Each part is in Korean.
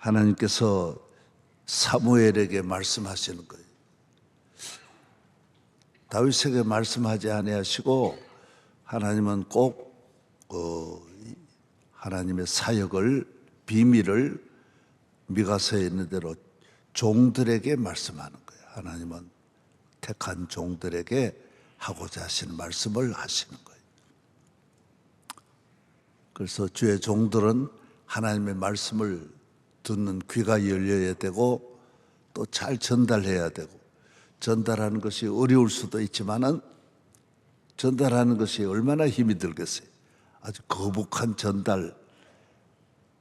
하나님께서 사무엘에게 말씀하시는 거예요. 다윗에게 말씀하지 아니하시고 하나님은 꼭 어, 이 하나님의 사역을 비밀을 미가서에 있는 대로 종들에게 말씀하는 거예요. 하나님은 택한 종들에게 하고자 하시는 말씀을 하시는 거예요. 그래서 주의 종들은 하나님의 말씀을 듣는 귀가 열려야 되고 또 잘 전달해야 되고 전달하는 것이 어려울 수도 있지만은 전달하는 것이 얼마나 힘이 들겠어요. 아주 거북한 전달.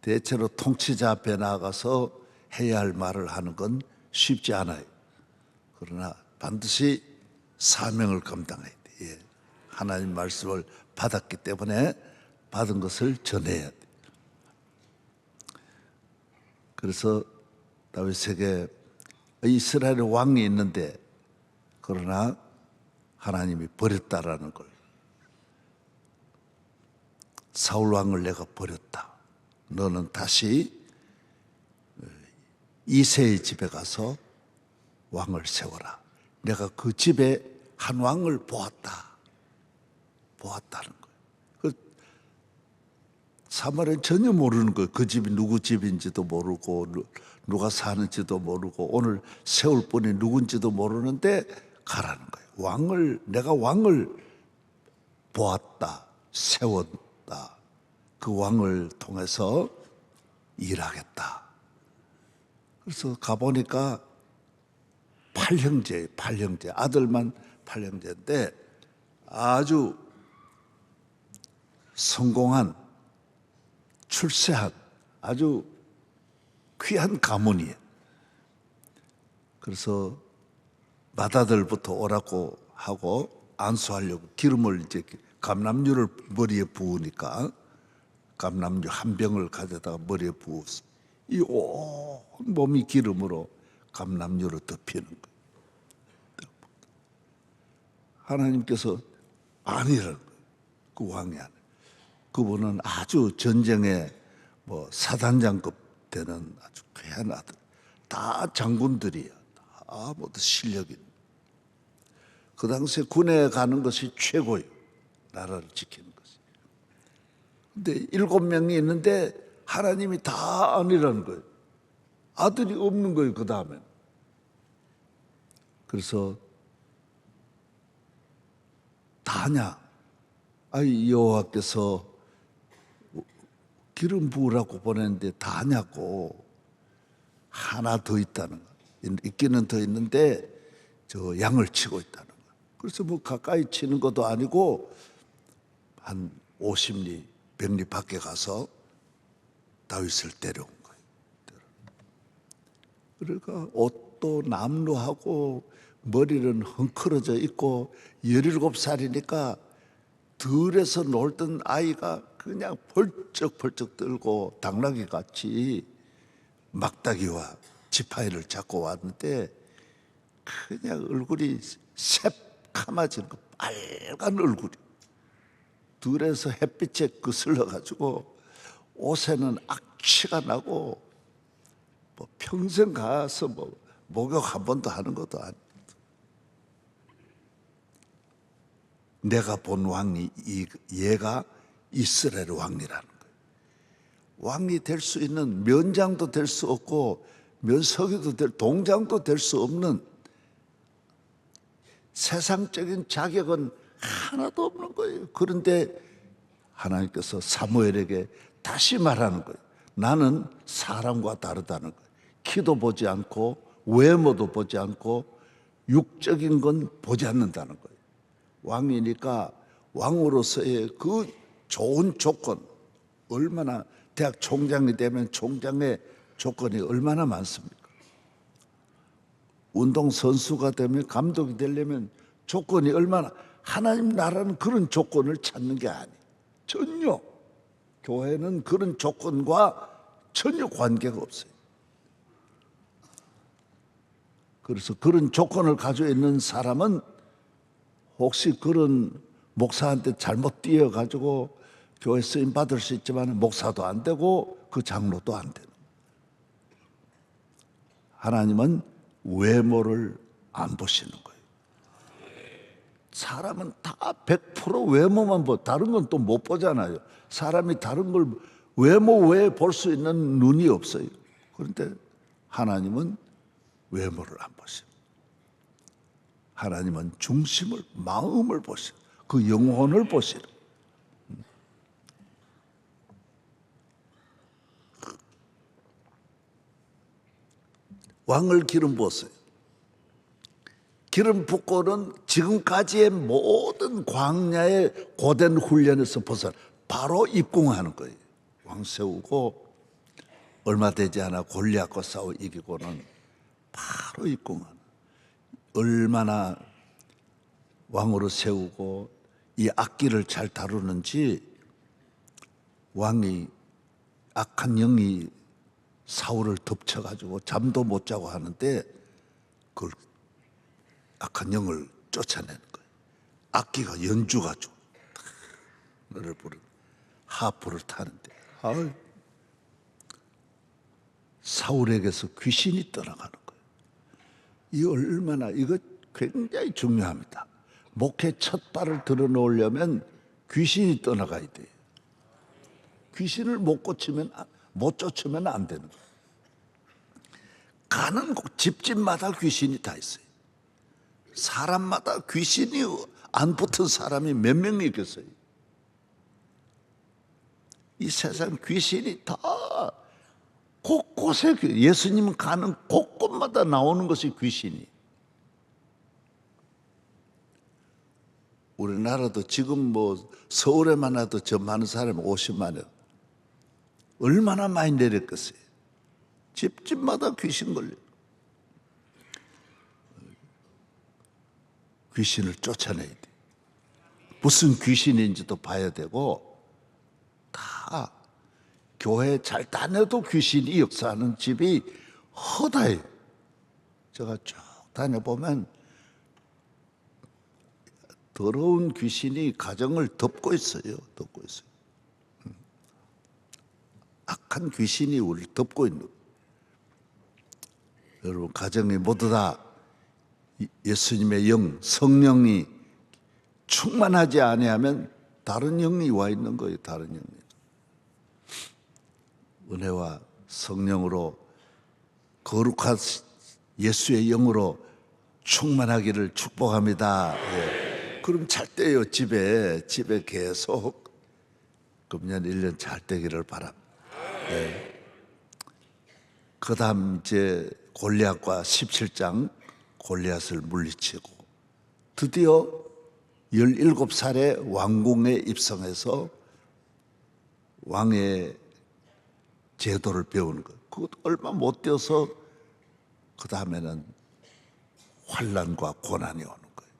대체로 통치자 앞에 나가서 해야 할 말을 하는 건 쉽지 않아요. 그러나 반드시 사명을 감당해야 돼. 예. 하나님 말씀을 받았기 때문에 받은 것을 전해야 돼. 그래서 다윗에게 이스라엘 왕이 있는데 그러나 하나님이 버렸다라는 걸 사울 왕을 내가 버렸다. 너는 다시 이세의 집에 가서 왕을 세워라. 내가 그 집에 한 왕을 보았다. 보았다는 사마리아 전혀 모르는 거예요. 그 집이 누구 집인지도 모르고 누- 누가 사는지도 모르고 오늘 세울 분이 누군지도 모르는데 가라는 거예요. 왕을 내가 왕을 보았다. 세웠다. 그 왕을 통해서 일하겠다. 그래서 가보니까 팔형제, 팔형제, 아들만 팔형제인데 아주 성공한 출세한 아주 귀한 가문이에요. 그래서 맏아들부터 오라고 하고 안수하려고 기름을 이제 감람유를 머리에 부으니까 감람유 한 병을 가져다가 머리에 부었어. 이 온 몸이 기름으로 감람유로 덮이는 거예요. 하나님께서 아니라는 거예요. 그 왕이 아니. 그분은 아주 전쟁에 뭐 사단장급 되는 아주 귀한 아들. 다 장군들이야. 다 모두 실력이. 그 당시에 군에 가는 것이 최고예요. 나라를 지키는 것이. 근데 일곱 명이 있는데 하나님이 다 아니라는 거예요. 아들이 없는 거예요. 그 다음에. 그래서 다냐? 아이 여호와께서 기름 부으라고 보냈는데 다냐고 하나 더 있다는 거. 있기는 더 있는데 저 양을 치고 있다는 거. 그래서 뭐 가까이 치는 것도 아니고 한 50리, 100리 밖에 가서 다윗을 데려온 거예요. 그러니까 옷도 남루하고 머리는 헝클어져 있고 17살이니까 들에서 놀던 아이가 그냥 벌쩍벌쩍 떨고 당나귀 같이 막다기와 지파이를 잡고 왔는데 그냥 얼굴이 새카마지는 거 빨간 얼굴이 들에서 햇빛에 그슬러 가지고 옷에는 악취가 나고 뭐 평생 가서 뭐 목욕 한 번도 하는 것도 아니. 내가 본 왕이 이 얘가 이스라엘 왕이라는 거예요. 왕이 될 수 있는 면장도 될 수 없고 면석이도 될 동장도 될 수 없는 세상적인 자격은 하나도 없는 거예요. 그런데 하나님께서 사무엘에게 다시 말하는 거예요. 나는 사람과 다르다는 거예요. 키도 보지 않고 외모도 보지 않고 육적인 건 보지 않는다는 거예요. 왕이니까 왕으로서의 그 좋은 조건 얼마나 대학 총장이 되면 총장의 조건이 얼마나 많습니까? 운동 선수가 되면 감독이 되려면 조건이 얼마나 하나님 나라는 그런 조건을 찾는 게 아니. 전혀 교회는 그런 조건과 전혀 관계가 없어요. 그래서 그런 조건을 가지고 있는 사람은 혹시 그런 목사한테 잘못 뛰어가지고 교회 쓰임 받을 수 있지만 목사도 안 되고 그 장로도 안 되는. 하나님은 외모를 안 보시는 거예요. 사람은 다 100% 외모만 보, 다른 건 또 못 보잖아요. 사람이 다른 걸 외모 외에 볼 수 있는 눈이 없어요. 그런데 하나님은 외모를 안 보십니다. 하나님은 중심을, 마음을 보시고 그 영혼을 보시는 왕을 기름 부었어요. 기름 붓고는 지금까지의 모든 광야의 고된 훈련에서 벗어 바로 입궁하는 거예요. 왕 세우고 얼마 되지 않아 골리앗과 싸워 이기고는 바로 입궁하는. 얼마나 왕으로 세우고 이 악기를 잘 다루는지 왕이 악한 영이 사울을 덮쳐가지고 잠도 못 자고 하는데 그걸 악한 영을 쫓아내는 거예요. 악기가 연주가 죠 너를 부르는 하프를 타는데 아유, 사울에게서 귀신이 떠나가는. 이 얼마나 이거 굉장히 중요합니다. 목회 첫 발을 들어 놓으려면 귀신이 떠나가야 돼요. 귀신을 못 고치면 못 쫓으면 안 되는 거예요. 가는 곳 집집마다 귀신이 다 있어요. 사람마다 귀신이 안 붙은 사람이 몇 명이 있겠어요? 이 세상 귀신이 다 곳곳에 귀- 예수님 가는 곳곳마다 나오는 것이 귀신이. 우리나라도 지금 뭐 서울에만 해도 저 많은 사람이 50만여 얼마나 많이 내렸겠어요. 집집마다 귀신 걸려. 귀신을 쫓아내야 돼. 무슨 귀신인지도 봐야 되고 다 교회 잘 다녀도 귀신이 역사하는 집이 허다해요. 제가 쭉 다녀보면 더러운 귀신이 가정을 덮고 있어요. 덮고 있어요. 음. 악한 귀신이 우리를 덮고 있는 거예요. 여러분 가정이 모두 다 이- 예수님의 영, 성령이 충만하지 아니하면 다른 영이 와 있는 거예요. 다른 영이. 은혜와 성령으로 거룩한 예수의 영으로 충만하기를 축복합니다. 예. 그럼 잘 때요 집에 집에 계속 금년 1년 잘 되기를 바랍니다. 예. 그 다음 이제 골리앗과 17장 골리앗을 물리치고 드디어 17살에 왕궁에 입성해서 왕의 제도를 배우는 것. 그것도 얼마 못 되어서 그 다음에는 환란과 고난이 오는 거예요.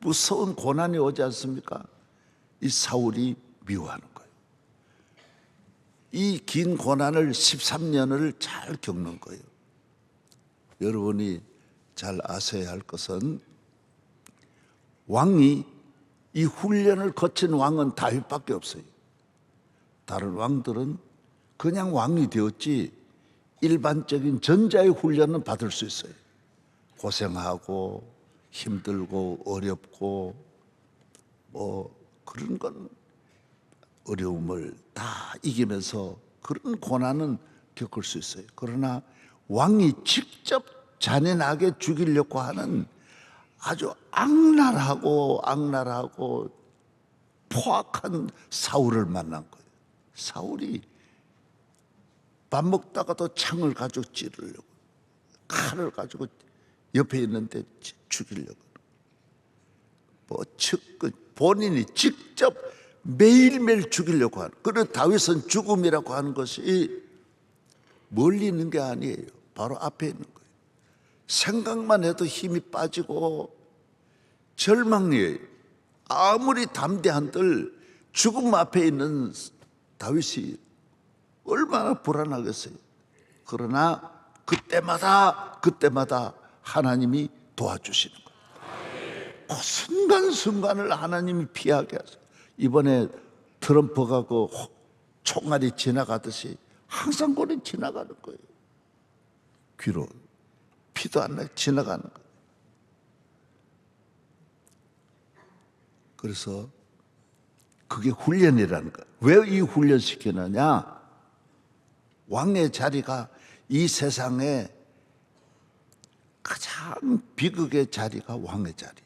무서운 고난이 오지 않습니까? 이 사울이 미워하는 거예요. 이 긴 고난을 13년을 잘 겪는 거예요. 여러분이 잘 아셔야 할 것은 왕이 이 훈련을 거친 왕은 다윗밖에 없어요. 다른 왕들은 그냥 왕이 되었지 일반적인 전자의 훈련은 받을 수 있어요. 고생하고 힘들고 어렵고 뭐 그런 건 어려움을 다 이기면서 그런 고난은 겪을 수 있어요. 그러나 왕이 직접 잔인하게 죽이려고 하는 아주 악랄하고 악랄하고 포악한 사울을 만난 거예요. 사울이 밥 먹다가도 창을 가지고 찌르려고 칼을 가지고 옆에 있는데 지- 죽이려고 뭐 본인이 직접 매일매일 죽이려고 하는 그런 다윗은 죽음이라고 하는 것이 멀리 있는 게 아니에요. 바로 앞에 있는 거예요. 생각만 해도 힘이 빠지고 절망이에요. 아무리 담대한들 죽음 앞에 있는 다윗이 얼마나 불안하겠어요. 그러나 그때마다 그때마다 하나님이 도와주시는 거예요. 그 순간순간을 하나님이 피하게 하세요. 이번에 트럼프가 그 호- 총알이 지나가듯이 항상 그리 지나가는 거예요. 귀로 피도 안 나게 지나가는 거. 그래서 그게 훈련이라는 거. 왜이 훈련 시키느냐? 왕의 자리가 이 세상에 가장 비극의 자리가 왕의 자리.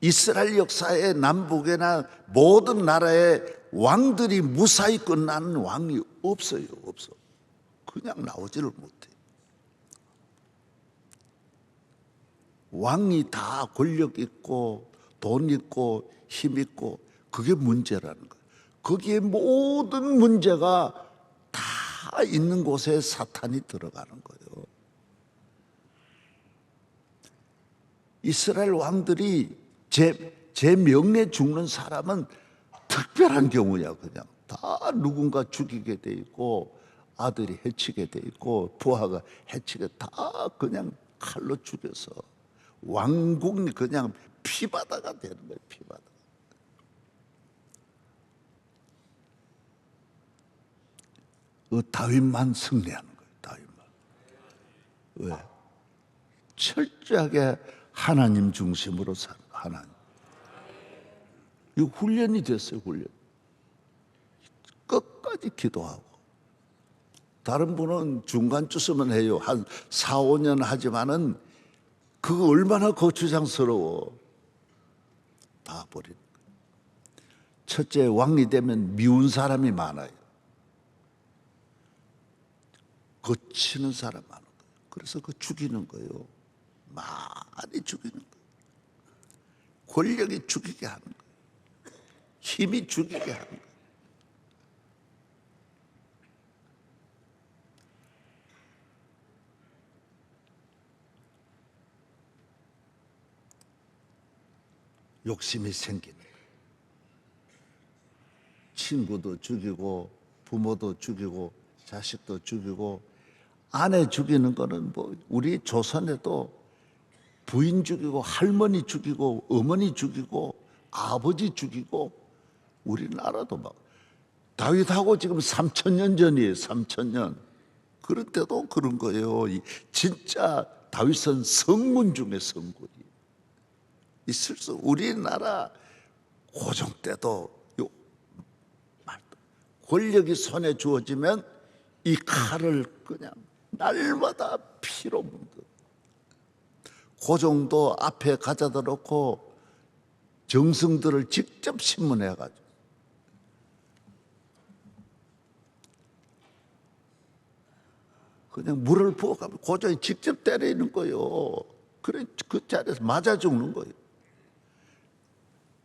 이스라엘 역사의 남북이나 모든 나라의 왕들이 무사히 끝나는 왕이 없어요, 없어. 그냥 나오지를 못해. 왕이 다 권력 있고 돈 있고 힘 있고 그게 문제라는 거예요. 거기에 모든 문제가 다 있는 곳에 사탄이 들어가는 거예요. 이스라엘 왕들이 제, 제 명례 죽는 사람은 특별한 경우야 그냥 다 누군가 죽이게 돼 있고 아들이 해치게 돼 있고 부하가 해치게 다 그냥 칼로 죽여서 왕국이 그냥 피바다가 되는 거예요 피바다 그 다윗만 승리하는 거예요 다윗만. 왜? 철저하게 하나님 중심으로 사는 하나님. 이 훈련이 됐어요 훈련. 끝까지 기도하고. 다른 분은 중간쯤 쓰면 해요. 한 4, 5년 하지만은 그거 얼마나 거추장스러워. 다 거예요. 첫째 왕이 되면 미운 사람이 많아요 거치는 사람 많은 거예요 그래서 그 죽이는 거예요. 많이 죽이는 거예요. 권력이 죽이게 하는 거예요. 힘이 죽이게 하는 거예요. 욕심이 생기는 거예요. 친구도 죽이고 부모도 죽이고 자식도 죽이고 아내 죽이는 거는 뭐 우리 조선에도 부인 죽이고 할머니 죽이고 어머니 죽이고 아버지 죽이고 우리나라도 막 다윗하고 지금 3천 년 전이에요. 3천 년. 그럴 때도 그런 거예요. 이 진짜 다윗은 성문 중에 성군이. 있을 수 우리나라 고종 때도 요 말- 권력이 손에 주어지면 이 칼을 그냥 날마다 피로 묻어. 고종도 앞에 가져다 놓고 정승들을 직접 신문해 가지고 그냥 물을 부어가면 고종이 직접 때리는 거예요. 그래 그 자리에서 맞아 죽는 거예요.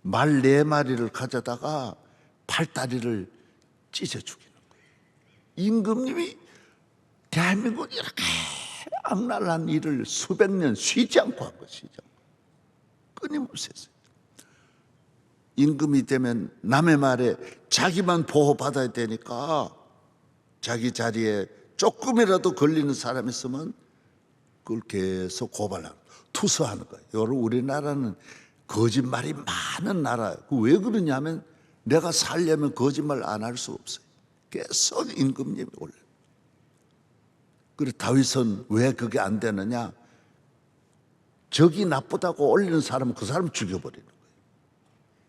말 네 마리를 가져다가 팔다리를 찢어 죽이는 거예요. 임금님이 대한민국 이렇게 악랄한 일을 수백 년 쉬지 않고 한 것이죠. 끊임없이 했어요. 임금이 되면 남의 말에 자기만 보호받아야 되니까 자기 자리에 조금이라도 걸리는 사람이 있으면 그걸 계속 고발하는 투서하는 거예요. 여러분 우리나라는 거짓말이 많은 나라예요. 그왜 그러냐면 내가 살려면 거짓말 안 할 수 없어요. 계속 임금님이 올려. 그래 다윗은 왜 그게 안 되느냐? 적이 나쁘다고 올리는 사람은 그 사람 죽여버리는 거예요.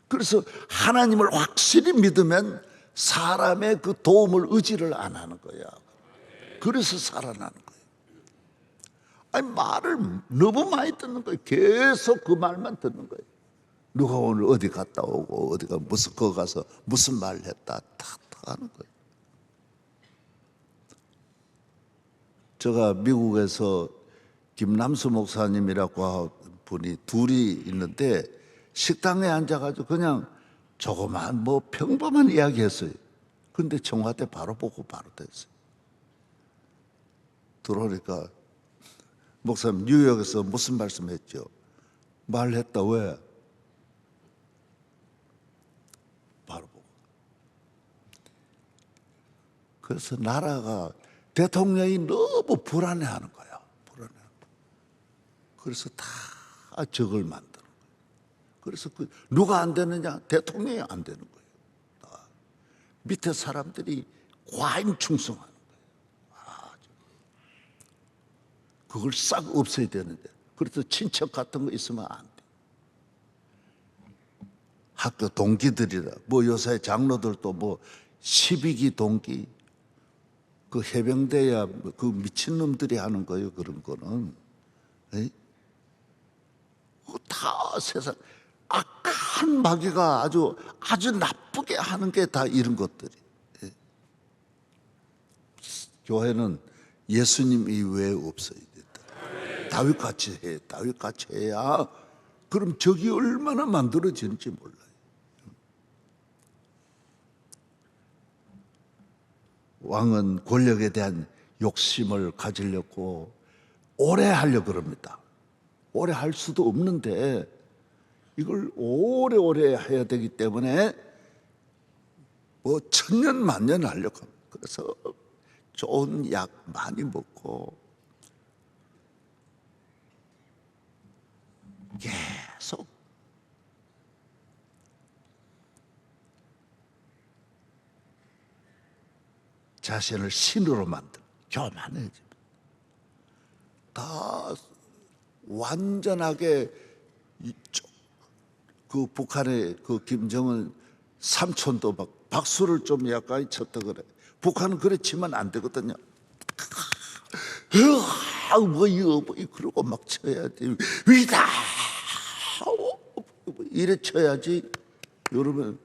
그래서 하나님을 확실히 믿으면 사람의 그 도움을 의지를 안 하는 거야. 그래서 살아나는 거예요. 아니 말을 너무 많이 듣는 거예요. 계속 그 말만 듣는 거예요. 누가 오늘 어디 갔다 오고 어디가 무슨 거 가서 무슨 말을 했다 탁탁 하는 거예요. 제가 미국에서 김남수 목사님이라고 분이 둘이 있는데 식당에 앉아가지고 그냥 조그만 뭐 평범한 이야기 했어요. 근데 청와대 바로 보고 바로 됐어요. 들어오니까 목사님 뉴욕에서 무슨 말씀했죠? 말했다 왜? 바로 보고. 그래서 나라가 대통령이 너무 불안해하는 거야. 불안해. 그래서 다 적을 만드는 거예요. 그래서 그 누가 안 되느냐? 대통령이 안 되는 거예요. 다. 밑에 사람들이 과잉 충성하는 거예요. 그걸 싹 없애야 되는데 그래서 친척 같은 거 있으면 안 돼. 학교 동기들이라 뭐 요새 장로들도 뭐 12기 동기 그 해병대야 그 미친놈들이 하는 거예요 그런 거는 에이? 다 세상 악한 마귀가 아주 아주 나쁘게 하는 게 다 이런 것들이 예. 교회는 예수님 이외에 없어야 된다 다윗 같이 해 다윗 같이 해야 그럼 적이 얼마나 만들어지는지 몰라요 왕은 권력에 대한 욕심을 가지려고 오래 하려 그럽니다. 오래 할 수도 없는데 이걸 오래오래 해야 되기 때문에 뭐 천년 만년 하려고 합니다. 그래서 좋은 약 많이 먹고 계속 자신을 신으로 만들 교만해집니다. 다 완전하게 그 북한의 그 김정은 삼촌도 막 박수를 좀 약간 쳤다 그래. 북한은 그렇지만 안 되거든요. 뭐 이거 뭐 그러고 막 쳐야지. 위다 이래 쳐야지. 여러분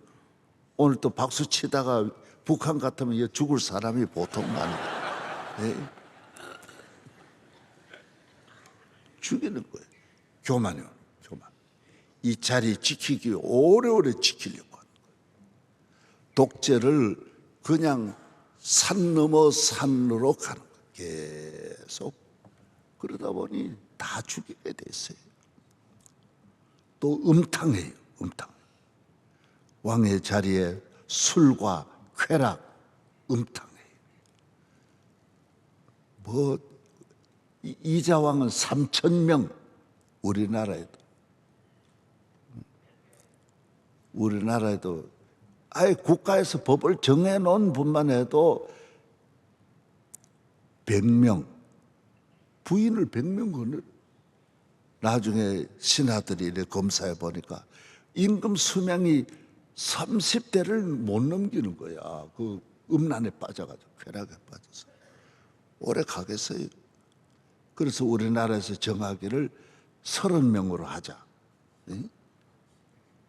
오늘 또 박수 치다가 북한 같으면 죽을 사람이 보통 많아. 예? 죽이는 거예요. 교만이요, 교만. 이 자리 지키기 오래오래 지키려고 하는 거예요. 독재를 그냥 산 넘어 산으로 가는 거예요. 계속 그러다 보니 다 죽이게 됐어요. 또 음탕해요, 음탕. 왕의 자리에 술과 쾌락, 음탕해요. 뭐 이- 이자왕은 3천 명 우리나라에도 우리나라에도 아예 국가에서 법을 정해 놓은 분만 해도 100명 부인을 100명 거는 나중에 신하들이 검사해 보니까 임금 수명이 30대를 못 넘기는 거야. 그 음란에 빠져가지고 쾌락에 빠져서 오래 가겠어요. 그래서 우리나라에서 정하기를 30명으로 하자. 응?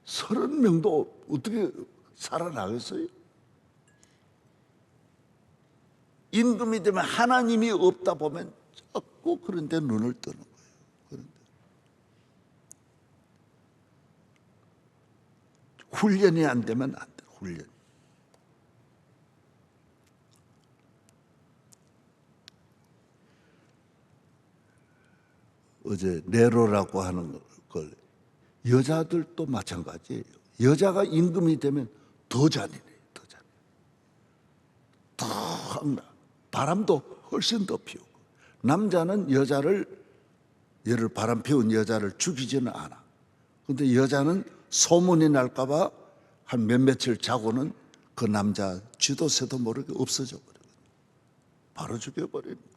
30명도 어떻게 살아나겠어요? 임금이 되면 하나님이 없다 보면 자꾸 그런데 눈을 뜨는 거예요. 그런데 훈련이 안 되면 안 돼. 훈련. 어제 네로라고 하는 걸 여자들도 마찬가지예요. 여자가 임금이 되면 더 잔인해요. 더 잔인. 더 황나. 바람도 훨씬 더 피우고 남자는 여자를 얘를 바람 피운 여자를 죽이지는 않아. 근데 여자는 소문이 날까봐 한 몇 며칠 자고는 그 남자 쥐도 새도 모르게 없어져 버려요. 바로 죽여버리는 거예요.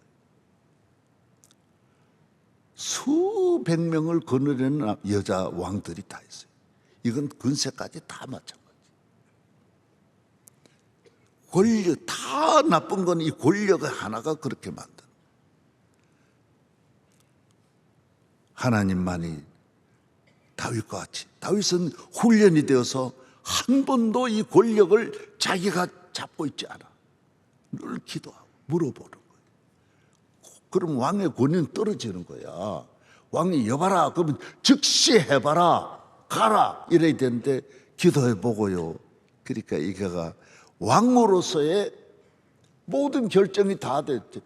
수백 명을 거느리는 여자 왕들이 다 있어요. 이건 근세까지 다 마찬가지. 권력 다 나쁜 건 이 권력의 하나가 그렇게 만든. 하나님만이 다윗과 같이 다윗은 훈련이 되어서 한 번도 이 권력을 자기가 잡고 있지 않아. 늘 기도하고 물어보는 거예요. 그럼 왕의 권위는 떨어지는 거야. 왕이 여봐라. 그러면 즉시 해봐라. 가라. 이래야 되는데 기도해 보고요. 그러니까 이게가 왕으로서의 모든 결정이 다 됐지.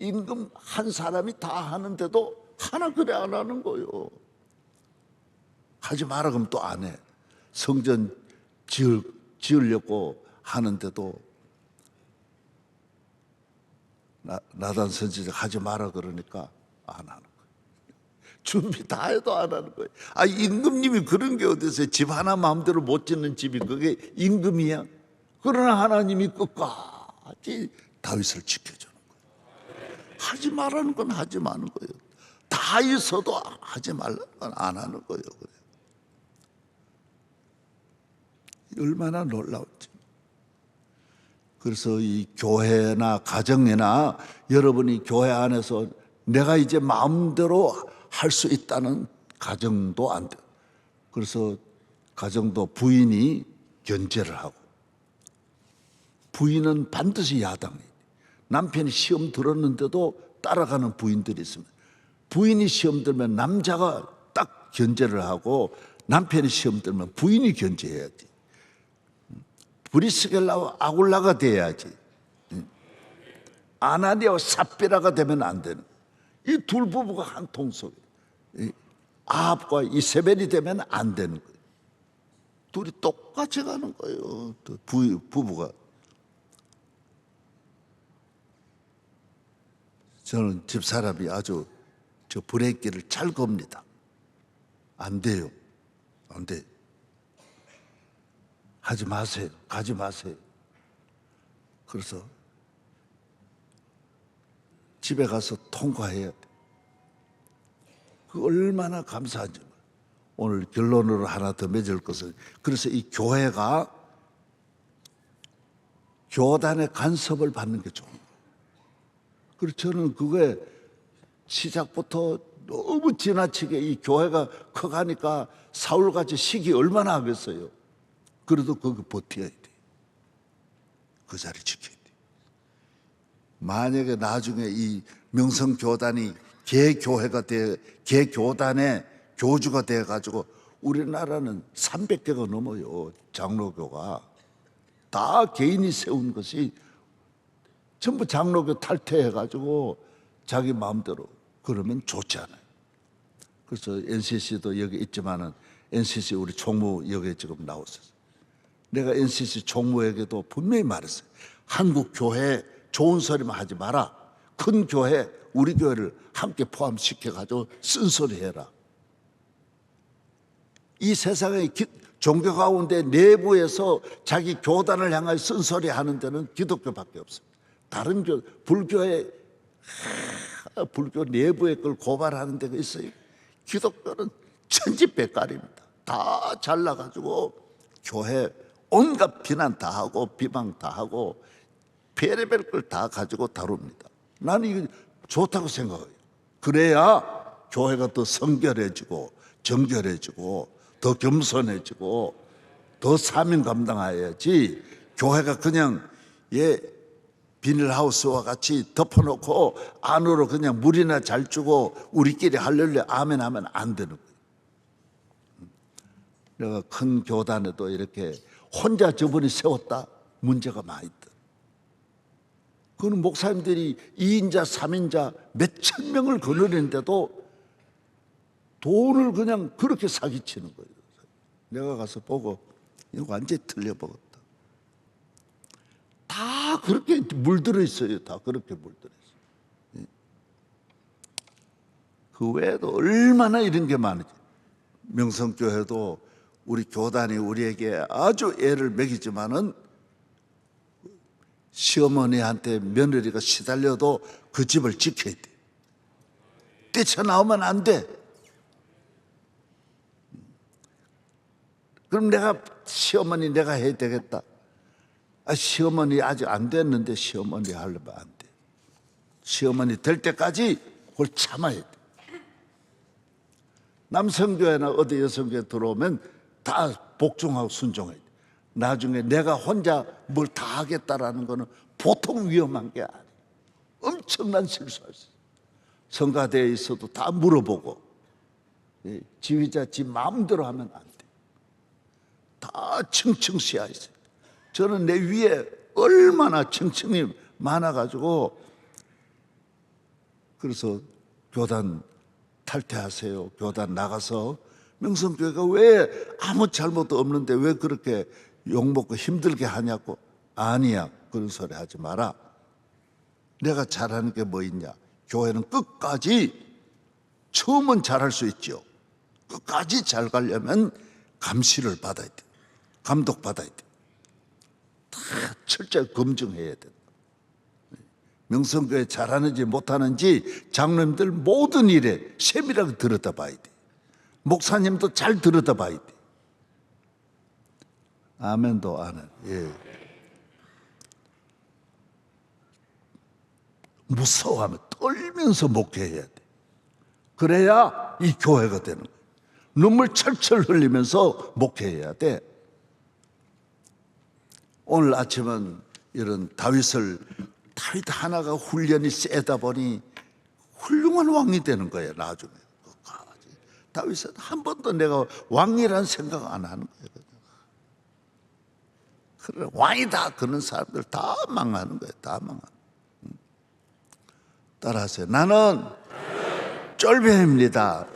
임금 한 사람이 다 하는데도 하나 그래 안 하는 거요. 하지 마라 그러면 또안 해. 성전 지을, 지으려고 하는데도 나, 나단 선지자 하지 마라 그러니까 안 하는 거예요. 준비 다 해도 안 하는 거예요. 아, 임금님이 그런 게 어디서 집 하나 마음대로 못 짓는 집이 그게 임금이야? 그러나 하나님이 끝까지 다윗을 지켜주는 거예요. 하지 말라는 건 하지 마는 거예요. 다 있어도 하지 말라는 건 안 하는 거예요. 그래. 얼마나 놀라운지. 그래서 이 교회나 가정이나 여러분이 교회 안에서 내가 이제 마음대로 할 수 있다는 가정도 안 돼. 그래서 가정도 부인이 견제를 하고 부인은 반드시 야당이 남편이 시험 들었는데도 따라가는 부인들이 있습니다. 부인이 시험 들면 남자가 딱 견제를 하고 남편이 시험 들면 부인이 견제해야지. 브리스겔라와 아굴라가 돼야지. 아나니아와 삽비라가 되면 안 되는. 이 둘 부부가 한 통 속에. 이 아합과 이세벨이 되면 안 되는 거예요. 둘이 똑같이 가는 거예요. 또 부, 부부가. 저는 집사람이 아주 저 브레이크를 잘 겁니다. 안 돼요. 안 돼. 하지 마세요. 가지 마세요. 그래서 집에 가서 통과해야 돼. 그 얼마나 감사한지. 오늘 결론으로 하나 더 맺을 것은 그래서 이 교회가 교단의 간섭을 받는 게 좋은 거예요. 그래서 저는 그게 시작부터 너무 지나치게 이 교회가 커가니까 사울같이 시기 얼마나 하겠어요. 그래도 거기 버텨야 돼. 그 자리 지켜야 돼. 만약에 나중에 이 명성교단이 개교회가 돼, 개교단의 교주가 돼 가지고 우리나라는 300개가 넘어요. 장로교가. 다 개인이 세운 것이 전부 장로교 탈퇴해 가지고 자기 마음대로 그러면 좋지 않아요. 그래서 NCC도 여기 있지만은 NCC 우리 총무 여기 지금 나왔어요. 내가 NCC 총무에게도 분명히 말했어요. 한국 교회 좋은 소리만 하지 마라. 큰 교회 우리 교회를 함께 포함시켜 가지고 쓴소리 해라. 이 세상의 기- 종교 가운데 내부에서 자기 교단을 향하여 쓴소리 하는 데는 기독교밖에 없습니다. 다른 교 불교의 하, 불교 내부의 걸 고발하는 데가 있어요. 기독교는 천지백갈입니다. 다 잘나가지고 교회 온갖 비난 다 하고 비방 다 하고 별의별 걸 다 가지고 다룹니다. 나는 이거 좋다고 생각해요. 그래야 교회가 더 성결해지고 정결해지고 더 겸손해지고 더 사명 감당해야지 교회가 그냥 예 비닐하우스와 같이 덮어놓고 안으로 그냥 물이나 잘 주고 우리끼리 할렐루야 아멘 하면 안 되는 거예요. 내가 큰 교단에도 이렇게 혼자 저분이 세웠다 문제가 많이 있다. 그는 목사님들이 2인자, 3인자 몇천 명을 거느리는데도 돈을 그냥 그렇게 사기치는 거예요. 내가 가서 보고 이거 완전히 틀려먹었다. 다 그렇게 물들어 있어요. 다 그렇게 물들어 있어요. 예. 그 외에도 얼마나 이런 게 많은지. 명성교회도 우리 교단이 우리에게 아주 애를 먹이지만은 시어머니한테 며느리가 시달려도 그 집을 지켜야 돼. 뛰쳐나오면 안 돼. 그럼 내가 시어머니 내가 해야 되겠다. 아, 시어머니 아직 안 됐는데 시어머니 하려면 안 돼. 시어머니 될 때까지 그걸 참아야 돼. 남성교회나 어디 여성교회 들어오면 다 복종하고 순종해야 돼. 나중에 내가 혼자 뭘 다 하겠다라는 거는 보통 위험한 게 아니에요. 엄청난 실수할 수 있어요. 성가대에 있어도 다 물어보고 예, 지휘자 지 마음대로 하면 안 돼. 다 층층 씌어 있어요. 저는 내 위에 얼마나 층층이 많아가지고 그래서 교단 탈퇴하세요. 교단 나가서 명성교회가 왜 아무 잘못도 없는데 왜 그렇게 욕먹고 힘들게 하냐고 아니야 그런 소리 하지 마라. 내가 잘하는 게 뭐 있냐? 교회는 끝까지 처음은 잘할 수 있죠. 끝까지 잘 가려면 감시를 받아야 돼. 감독 받아야 돼. 다 철저히 검증해야 돼. 명성교회 잘하는지 못하는지 장로님들 모든 일에 세밀하게 들었다 봐야 돼. 목사님도 잘 들었다 봐야 돼. 아멘도 아멘. 예. 무서워하면 떨면서 목회해야 돼. 그래야 이 교회가 되는 거야. 눈물 철철 흘리면서 목회해야 돼. 오늘 아침은 이런 다윗을 다윗 하나가 훈련이 세다 보니 훌륭한 왕이 되는 거예요 나중에. 다윗은 한 번도 내가 왕이라는 생각 안 하는 거예요. 그래 왕이다 그런 사람들 다 망하는 거예요 다 망하는 거예요. 따라하세요. 나는 쫄배입니다